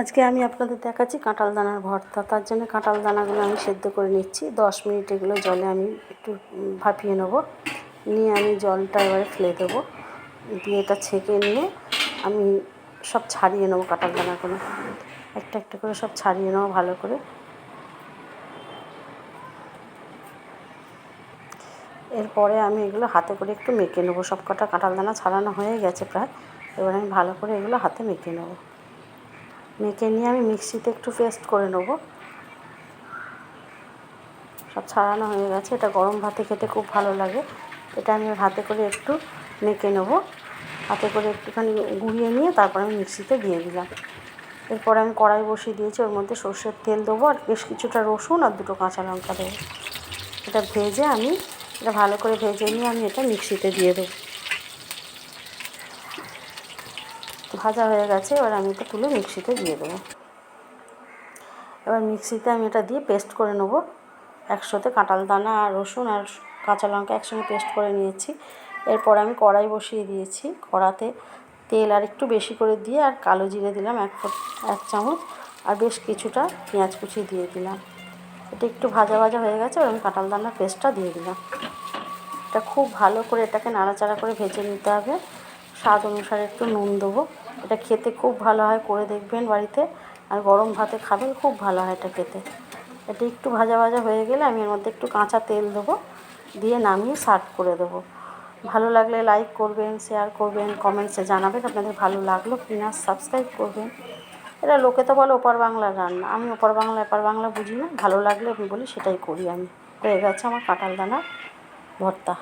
আজকে আমি আপনাদের দেখাচ্ছি কাঁঠাল দানার ভর্তা। তার জন্য কাঁঠাল দানাগুলো আমি সেদ্ধ করে নিচ্ছি। দশ মিনিট এগুলো জলে আমি একটু ভাপিয়ে নেব। নিয়ে আমি জলটা এবারে ফেলে দেবো। দিয়ে এটা ছেঁকে নিয়ে আমি সব ছাড়িয়ে নেব কাঁঠাল দানাগুলো। একটা একটা করে সব ছাড়িয়ে নেব ভালো করে। এরপরে আমি এগুলো হাতে করে একটু মেখে নেব। সব কটা কাঁঠাল দানা ছাড়ানো হয়ে গেছে প্রায়। এবার আমি ভালো করে এগুলো হাতে মেখে নেব। মেখে নিয়ে আমি মিক্সিতে একটু পেস্ট করে নেব। সব ছাড়ানো হয়ে গেছে। এটা গরম ভাতে খেতে খুব ভালো লাগে। এটা আমি হাতে করে একটু মেখে নেব। হাতে করে একটুখানি গুঁড়িয়ে নিয়ে তারপর আমি মিক্সিতে দিয়ে দিলাম। এরপরে আমি কড়াই বসিয়ে দিয়েছি, ওর মধ্যে সর্ষের তেল দেবো আর বেশ কিছুটা রসুন আর দুটো কাঁচা লঙ্কা দেবো। এটা ভেজে আমি, এটা ভালো করে ভেজে নিয়ে আমি এটা মিক্সিতে দিয়ে দেবো। ভাজা হয়ে গেছে, এবার আমি এটা তুলে মিক্সিতে দিয়ে দেবো। এবার মিক্সিতে আমি এটা দিয়ে পেস্ট করে নেব। একসাথে কাঁঠাল দানা আর রসুন আর কাঁচা লঙ্কা একসঙ্গে পেস্ট করে নিয়েছি। এরপর আমি কড়াই বসিয়ে দিয়েছি। কড়াতে তেল আর একটু বেশি করে দিয়ে আর কালো জিরে দিলাম এক এক চামচ। আর বেশ কিছুটা পেঁয়াজ কুচি দিয়ে দিলাম। এটা একটু ভাজা ভাজা হয়ে গেছে, এবার আমি কাঁঠাল দানার পেস্টটা দিয়ে দিলাম। এটা খুব ভালো করে এটাকে নাড়াচাড়া করে ভেজে নিতে হবে। স্বাদ অনুসারে একটু নুন দেবো। এটা খেতে খুব ভালো হয়, করে দেখবেন বাড়িতে। আর গরম ভাতে খাবেন, খুব ভালো হয় এটা খেতে। এটা একটু ভাজা ভাজা হয়ে গেলে আমি এর মধ্যে একটু কাঁচা তেল দেবো, দিয়ে নামিয়ে সার্ভ করে দেবো। ভালো লাগলে লাইক করবেন, শেয়ার করবেন কমেন্টসে জানাবেন আপনাদের ভালো লাগল কি না সাবস্ক্রাইব করবেন। এটা লোকে তো বলে ওপার বাংলার রান্না। আমি ওপার বাংলা, এপার বাংলা বুঝি না। ভালো লাগলে আমি বলি সেটাই করি আমি। হয়ে গেছে আমার কাঁঠাল দানা ভর্তা।